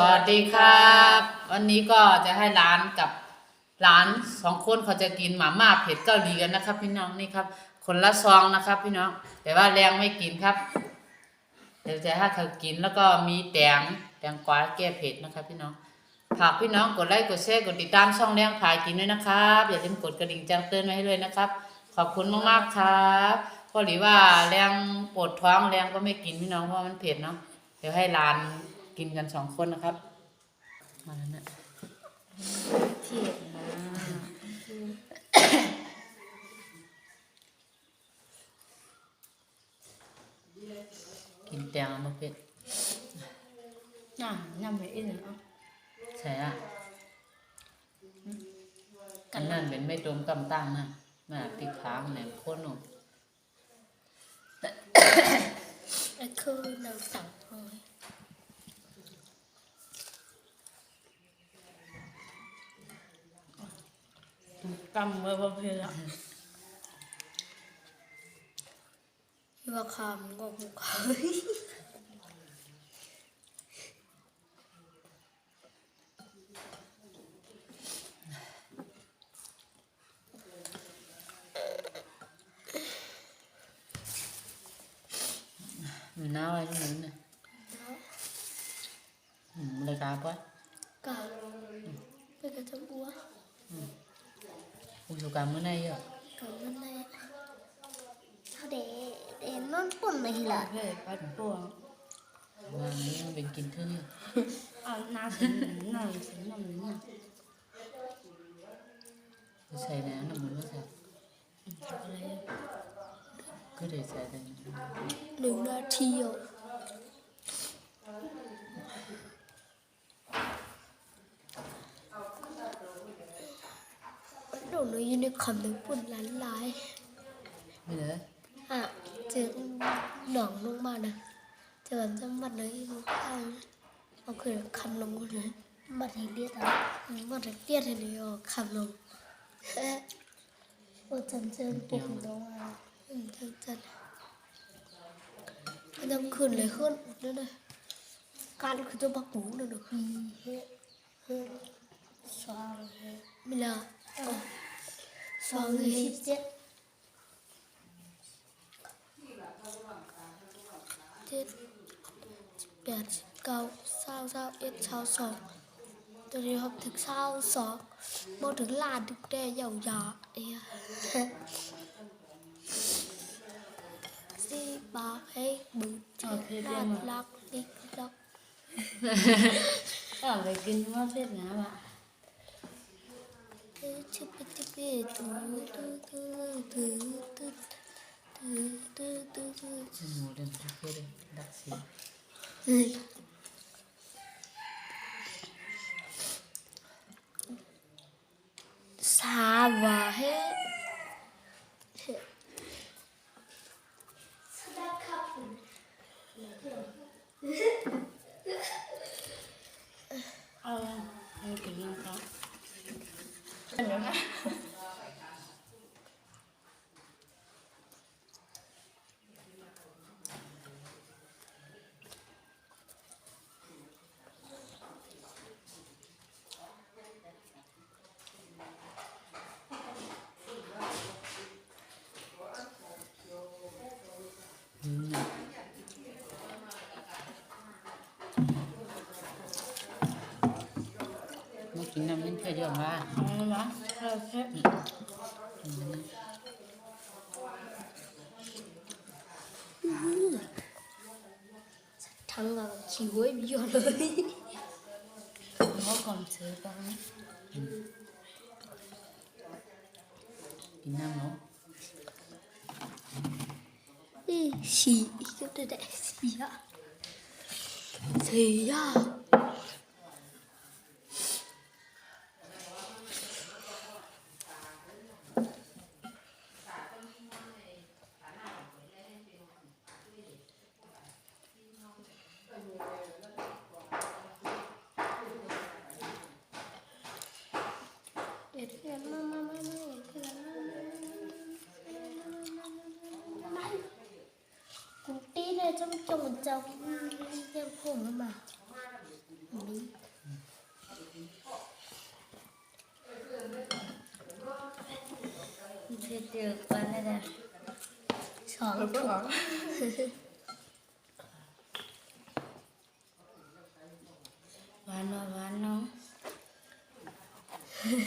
วัสดีครับ วันนี้ก็จะให้ร้านกับร้านสองคนเขาจะกินหม่าม่าเผ็ดเกาหลีกันนะครับ พี่น้องนี่ครับ คนละซองนะครับ พี่น้อง แต่ว่าแรงไม่กินครับเดี๋ยวจะให้เขากินแล้วก็มีแตงแตงกวาแก้เผ็ดนะครับ พี่น้องฝากพี่น้องกดไลค์กดแชร์กดติดตามช่องแรงพายกินด้วยนะครับอย่าลืมกดกระดิ่งแจ้งเตือนไว้ให้เลยนะครับ ขอบคุณมากๆครับเพราะหรือว่าแรงปวดท้องแรงก็ไม่กินพี่น้องเพราะมันเผ็ดเนาะเดี๋ยวให้ร้าน กินกันสองคนนะครับ มาแล้วนะเทียบนะกินแตงมาเผ็ดน่าน่าไม่อินเนาะใช่อะอันนั้นเป็นไม่ตรงกำตั้งนะมาติดค้างเนี่ยโคตรหนุ่มไอ้คือน้ำสั่งหอย กำเมื่อประเพณละว่าคำก็บุกเฮ้ยมันน่าอะไรนี่นะอืมเลยกาปะกาไปกับเจ้าบัวอุจ จาระมื้อไหนเยอะกับมันในเขาเดเดนนอนปุ่นเลยล่ะเฮ้ยปัดปวงวางนี้มันเป็นกินเท่านี้เอาน้ำสิน้ำสิน้ำเนี่ยใส่น้ำน้ำมันไม่ใส่อะไรก็เลยใส่แต่หนึ่งนาทีอะ โดนเลยอยู่ในคำหนึ่งปุ่นหลายหลายไม่เลยอะเจอหนองลงมานะเจอจังหวัดเลยลูกข้าเอาคือคำลงเลยมาถึงเรียดอะมาถึงเรียดเลยอะคำลงเอ๊ะโอ้จันเจอปุ่นลงอะจันจันมันยังขึ้นเลยขึ้นนั่นนะการคือจะบักหูนั่นนะปีเฮ้เฮ้สองเฮ้ไม่ละ 성의 십제 tiết bẹt cầu sao sao? Yên sao sổ từ đi học thực sao sổ mô thực là thực đề giàu giỏ si bò hay bự chữ lạc lạc đi lạc ở cái kinh hoa biết ngã bạn model ডাকছি 今天明天就买。嗯，买。嗯。嗯。长了，几回比较了。我刚吃饭。嗯。你那毛？嗯，洗，对对，洗呀，洗呀。 เอ็ดเพื่อนมามามามาเอ็ดเพื่อนมามามามากูตีเลยจมจมจังเรียกผมมาบีเดือดวานเลยนะสองคน หา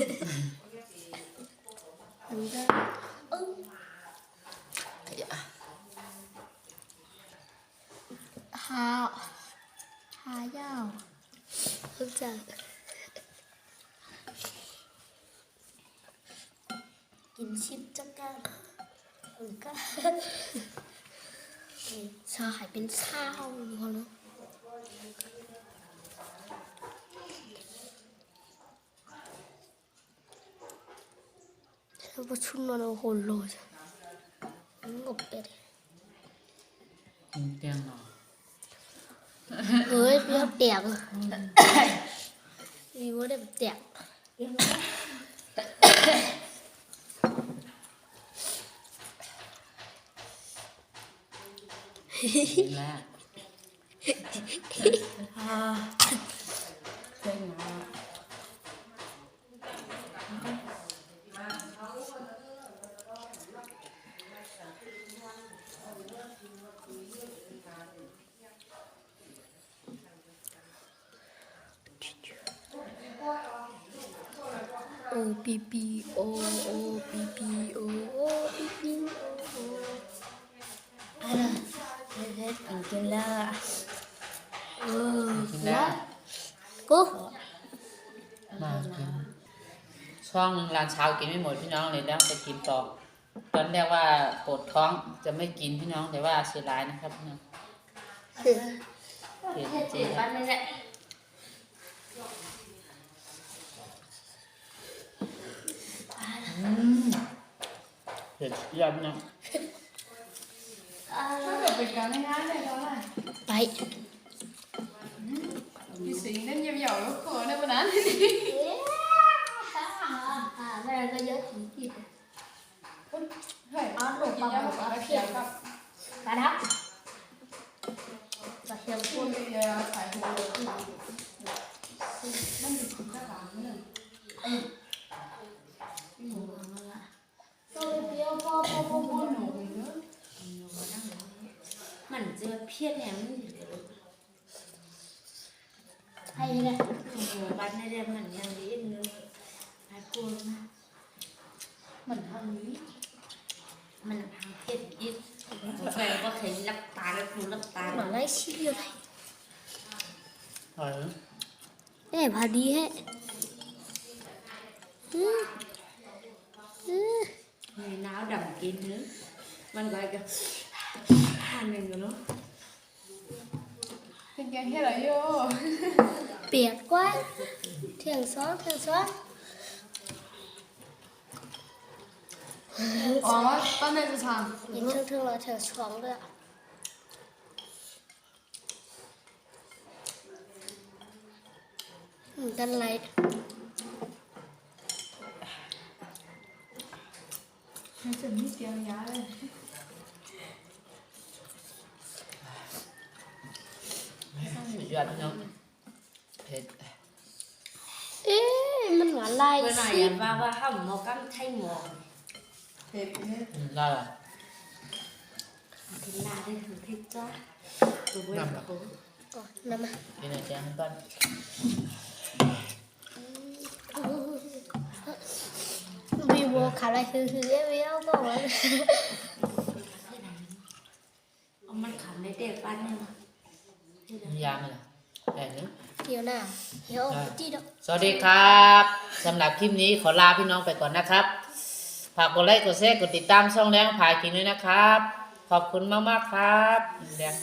หายาวเข้าใจกินชิปจักกันมันก็ชาหายเป็นเศร้าพอแล้ว ฉันว่าชุนนอนโหดเลยงบเป็ดกินเตียงหนอ เฮ้ยเปรี้ยวเตียกมีว่าได้เตียก กินแล้ว อ่าเส้นหนา โอปีปีโอโอปีปีโอโอปีปีโอโออะไรเด็ดๆกินแล้วอะเออกินแล้วกูมากินช่องร้านเช้ากินไม่หมดพี่น้องเลยแล้วไปกินต่อตอนแรกว่าปวดท้องจะไม่กินพี่น้องแต่ว่าเสียดายนะครับพี่น้องเผ็ดจริ งๆวันนี้แหละเผ็ดเยี่ยมพี่น้องถ้าเกิดเป็นการง่ายๆเลยเท่าไหร่ไปพี่สิงห์เล่นเหยาๆแล้วขอในวันนั้นแม่ก็เยอะถึงที่เฮ้ยเอาหนูกินยาหมกกระเทียมกับกระดับกระเทียมพูพุ่ดนไปเยอะใส่หัวมันมีคุณค่าหลังนึง ต้องเปรี้ยวพอพอพอพอ หนูเยอะ มันจะเพี้ยนแหมมันอยู่เลยให้เลยโอ้โหบ้านนี่เรียมันยังดีเลยไอ้พวกนะมันทำนี้มันทางเพี้ยนอีกแฟนก็เคยรับตาแล้วคุณรับตาหมาไล่ชี้อะไรเออเอ๊ะพอดีแฮะอืมอืมมีน้าวดำกินเนื้อมันก็จะ ทานหนึ่งอยู่เนาะเป็นแกงเฮ็ดอะไรโย่เปียกกว่าเที่ ยงซ้อนเที่ยงซ้อนอ๋อตอนนี้จะทยินเทิงๆเราเที่ยงซ้อนเลยอะอืมกันไรำมันจะมีเสียงยาเลยสุดยอดพี่น้องเผ็ด เอ๊ะมันหวานลายเมื่อไหร่สิยันว่าว่าห้ามหมอกั้มไทยหมอเผ็ดเนี่ยอืมได้ละถึงนาได้ถึงที่จ้าตัวเว้ยโอ้ก่อนนะมากินอะไรแกงก่อนวีโวขาอะไรคือคือเอ๊ะวีเอาบอกว่าเอามันขันในเด็กบ้านนี่มามียาไหมล่ะแต่เนอะเดี๋ยวหน้าเดี๋ยวเอาจี้ดอกสวัสดีครับสำหรับคลิปนี้ขอลาพี่น้องไปก่อนนะครับฝากกดไลค์กดแชร์กดติดตามช่องแรงผายกินด้วยนะครับ ขอบคุณมากๆครับแรง